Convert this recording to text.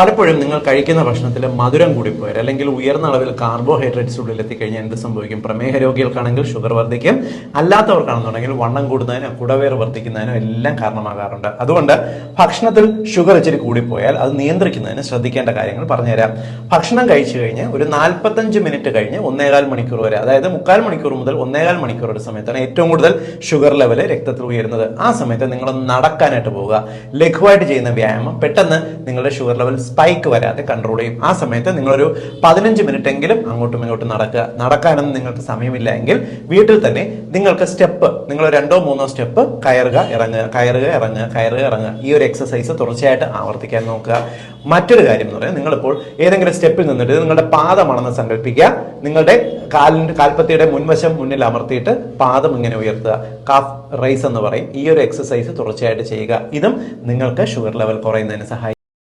പലപ്പോഴും നിങ്ങൾ കഴിക്കുന്ന ഭക്ഷണത്തിൽ മധുരം കൂടിപ്പോയാൽ അല്ലെങ്കിൽ ഉയർന്ന അളവിൽ കാർബോഹൈഡ്രേറ്റ്സ് ഉള്ളിൽ എത്തിക്കഴിഞ്ഞാൽ എന്ത് സംഭവിക്കും? പ്രമേഹ രോഗികൾക്കാണെങ്കിൽ ഷുഗർ വർദ്ധിക്കും. അല്ലാത്തവർക്കാണെന്നുണ്ടെങ്കിൽ വണ്ണം കൂടുന്നതിനോ കുടവേർ വർദ്ധിക്കുന്നതിനോ എല്ലാം കാരണമാകാറുണ്ട്. അതുകൊണ്ട് ഭക്ഷണത്തിൽ ഷുഗർ ഇച്ചിരി കൂടിപ്പോയാൽ അത് നിയന്ത്രിക്കുന്നതിന് ശ്രദ്ധിക്കേണ്ട കാര്യങ്ങൾ പറഞ്ഞുതരാം. ഭക്ഷണം കഴിച്ചു കഴിഞ്ഞ് ഒരു നാൽപ്പത്തഞ്ച് മിനിറ്റ് കഴിഞ്ഞ് ഒന്നേകാൽ മണിക്കൂർ വരെ അതായത് മുക്കാൽ മണിക്കൂർ മുതൽ ഒന്നേകാൽ മണിക്കൂർ ഒരു സമയത്താണ് ഏറ്റവും കൂടുതൽ ഷുഗർ ലെവൽ രക്തത്തിൽ ഉയരുന്നത്. ആ സമയത്ത് നിങ്ങൾ നടക്കാനായിട്ട് പോവുക. ലഘുവായിട്ട് ചെയ്യുന്ന വ്യായാമം പെട്ടെന്ന് നിങ്ങളുടെ ഷുഗർ ലെവൽ സ്പൈക്ക് വരാതെ കൺട്രോൾ ചെയ്യും. ആ സമയത്ത് നിങ്ങളൊരു പതിനഞ്ച് മിനിറ്റ് എങ്കിലും അങ്ങോട്ടും ഇങ്ങോട്ടും നടക്കുക. നടക്കാനൊന്നും നിങ്ങൾക്ക് സമയമില്ല എങ്കിൽ വീട്ടിൽ തന്നെ നിങ്ങൾക്ക് സ്റ്റെപ്പ് നിങ്ങൾ രണ്ടോ മൂന്നോ സ്റ്റെപ്പ് കയറുക ഇറങ്ങുക കയറുക ഇറങ്ങുക കയറുക ഇറങ്ങുക. ഈ ഒരു എക്സസൈസ് തുടർച്ചയായിട്ട് ആവർത്തിക്കാൻ നോക്കുക. മറ്റൊരു കാര്യം എന്ന് പറയുന്നത് നിങ്ങളിപ്പോൾ ഏതെങ്കിലും സ്റ്റെപ്പിൽ നിന്നിട്ട് നിങ്ങളുടെ പാദമാണെന്ന് സങ്കല്പിക്കുക. നിങ്ങളുടെ കാലിന്റെ കാൽപ്പത്തിയുടെ മുൻവശം മുന്നിൽ അമർത്തിയിട്ട് പാദം ഇങ്ങനെ ഉയർത്തുക. കാഫ് റൈസ് എന്ന് പറയും. ഈ ഒരു എക്സസൈസ് തുടർച്ചയായിട്ട് ചെയ്യുക. ഇതും നിങ്ങൾക്ക് ഷുഗർ ലെവൽ കുറയുന്നതിന് സഹായിക്കും.